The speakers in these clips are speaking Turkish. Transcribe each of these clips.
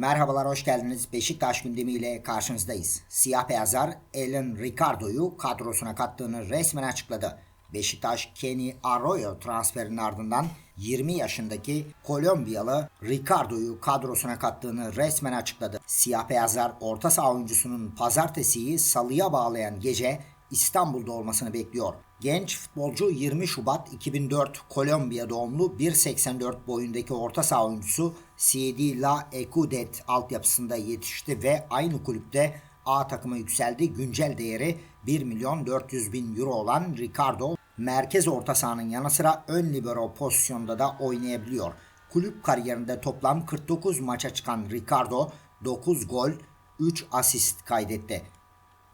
Merhabalar, hoş geldiniz. Beşiktaş gündemiyle karşınızdayız. Siyah beyazlar Ellen Ricardo'yu kadrosuna kattığını resmen açıkladı. Beşiktaş Kenny Arroyo transferinin ardından 20 yaşındaki Kolombiyalı Ricardo'yu kadrosuna kattığını resmen açıkladı. Siyah beyazlar orta saha oyuncusunun pazartesiyi salıya bağlayan gece İstanbul'da olmasını bekliyor. Genç futbolcu 20 Şubat 2004 Kolombiya doğumlu 1.84 boyundaki orta saha oyuncusu CD La Ecudet altyapısında yetişti ve aynı kulüpte A takıma yükseldi. Güncel değeri 1 milyon 400 bin euro olan Ricardo merkez orta sahanın yanı sıra ön libero pozisyonda da oynayabiliyor. Kulüp kariyerinde toplam 49 maça çıkan Ricardo 9 gol 3 asist kaydetti.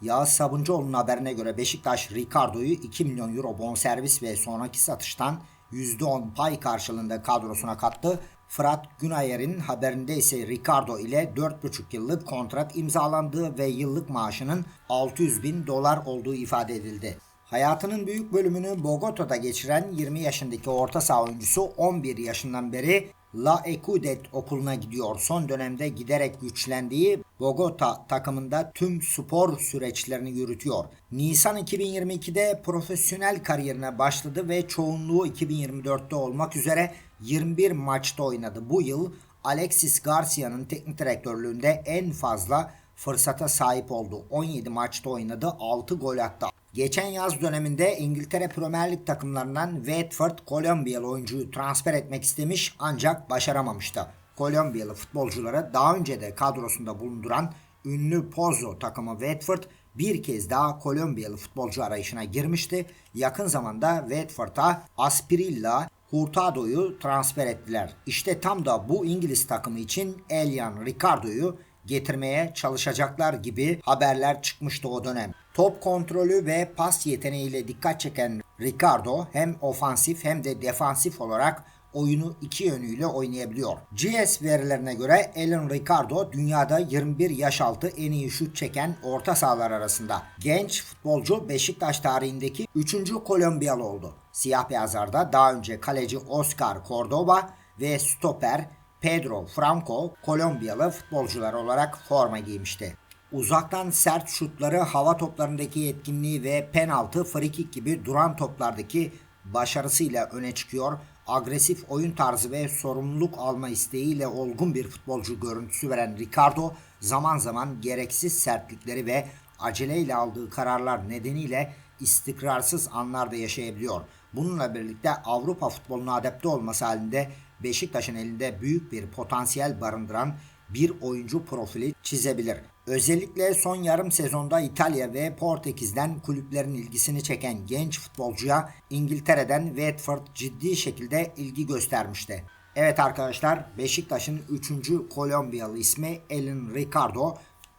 Yağız Sabuncuoğlu'nun haberine göre Beşiktaş Ricardo'yu 2 milyon euro bonservis ve sonraki satıştan %10 pay karşılığında kadrosuna kattı. Fırat Günayer'in haberinde ise Ricardo ile 4,5 yıllık kontrat imzalandığı ve yıllık maaşının 600 bin dolar olduğu ifade edildi. Hayatının büyük bölümünü Bogota'da geçiren 20 yaşındaki orta saha oyuncusu 11 yaşından beri La Ecudet okuluna gidiyor. Son dönemde giderek güçlendiği Bogota takımında tüm spor süreçlerini yürütüyor. Nisan 2022'de profesyonel kariyerine başladı ve çoğunluğu 2024'te olmak üzere 21 maçta oynadı. Bu yıl Alexis Garcia'nın teknik direktörlüğünde en fazla fırsata sahip oldu. 17 maçta oynadı, 6 gol attı. Geçen yaz döneminde İngiltere Premier Lig takımlarından Watford Kolombiyalı oyuncuyu transfer etmek istemiş ancak başaramamıştı. Kolombiyalı futbolcuları daha önce de kadrosunda bulunduran ünlü Pozo takımı Watford bir kez daha Kolombiyalı futbolcu arayışına girmişti. Yakın zamanda Watford'a Aspirilla Hurtado'yu transfer ettiler. İşte tam da bu İngiliz takımı için Elian Ricardo'yu getirmeye çalışacaklar gibi haberler çıkmıştı o dönem. Top kontrolü ve pas yeteneğiyle dikkat çeken Ricardo hem ofansif hem de defansif olarak oyunu iki yönüyle oynayabiliyor. GS verilerine göre Alan Ricardo dünyada 21 yaş altı en iyi şut çeken orta sahalar arasında. Genç futbolcu Beşiktaş tarihindeki 3. Kolombiyalı oldu. Siyah beyazlarda daha önce kaleci Oscar Cordoba ve stoper Pedro Franco Kolombiyalı futbolcular olarak forma giymişti. Uzaktan sert şutları, hava toplarındaki etkinliği ve penaltı, frikik gibi duran toplardaki başarısıyla öne çıkıyor. Agresif oyun tarzı ve sorumluluk alma isteğiyle olgun bir futbolcu görüntüsü veren Ricardo zaman zaman gereksiz sertlikleri ve aceleyle aldığı kararlar nedeniyle istikrarsız anlarda yaşayabiliyor. Bununla birlikte Avrupa futboluna adapte olması halinde Beşiktaş'ın elinde büyük bir potansiyel barındıran bir oyuncu profili çizebilir. Özellikle son yarım sezonda İtalya ve Portekiz'den kulüplerin ilgisini çeken genç futbolcuya İngiltere'den Watford ciddi şekilde ilgi göstermişti. Evet arkadaşlar Beşiktaş'ın 3. Kolombiyalı ismi Elin Ricardo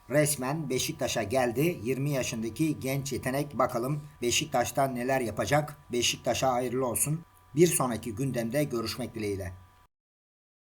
resmen Beşiktaş'a geldi. 20 yaşındaki genç yetenek bakalım Beşiktaş'ta neler yapacak. Beşiktaş'a hayırlı olsun. Bir sonraki gündemde görüşmek dileğiyle.